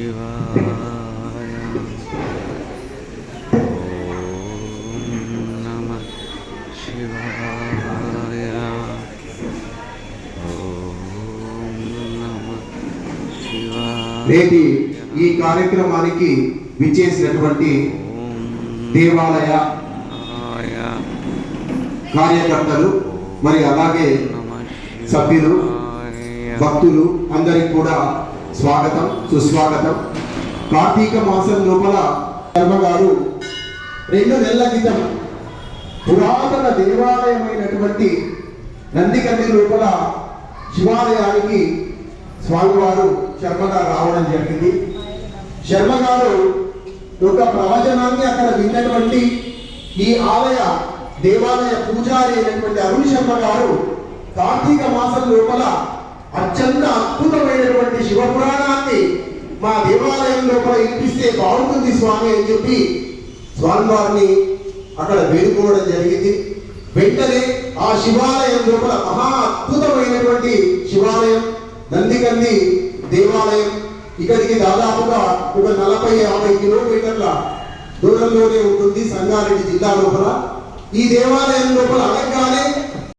శివాయ ఓం నమ శివాయ ఓం నమ శివాయ నేటి ఈ కార్యక్రమానికి విచ్చేసినటువంటి దేవాలయ కార్యకర్తలు మరి అలాగే సభ్యులు, భక్తులు అందరికి కూడా స్వాగతం సుస్వాగతం. కార్తీక మాసం లోపల శర్మ గారు రెండు నెలల క్రితం పురాతన దేవాలయమైనటువంటి నందికల్లి లోపల శివాలయానికి స్వామివారు శర్మ గారు రావడం జరిగింది. శర్మ గారు ఒక ప్రవచనాన్ని అక్కడ విన్నటువంటి ఈ ఆలయ దేవాలయ పూజారి అయినటువంటి అరుణ్ శర్మ గారు కార్తీక మాసం లోపల అత్యంత అద్భుతమైనటువంటి శివపురాణాన్ని మా దేవాలయం లోపల వినిపిస్తే బాగుంటుంది స్వామి అని చెప్పి స్వామివారిని అక్కడ వేడుకోవడం జరిగింది. వెంటనే ఆ శివాలయం లోపల మహా అద్భుతమైనటువంటి శివాలయం నందికంది దేవాలయం. ఇక్కడికి దాదాపుగా ఒక నలభై యాభై కిలోమీటర్ల దూరంలోనే ఉంటుంది సంగారెడ్డి జిల్లా లోపల. ఈ దేవాలయం లోపల అనగానే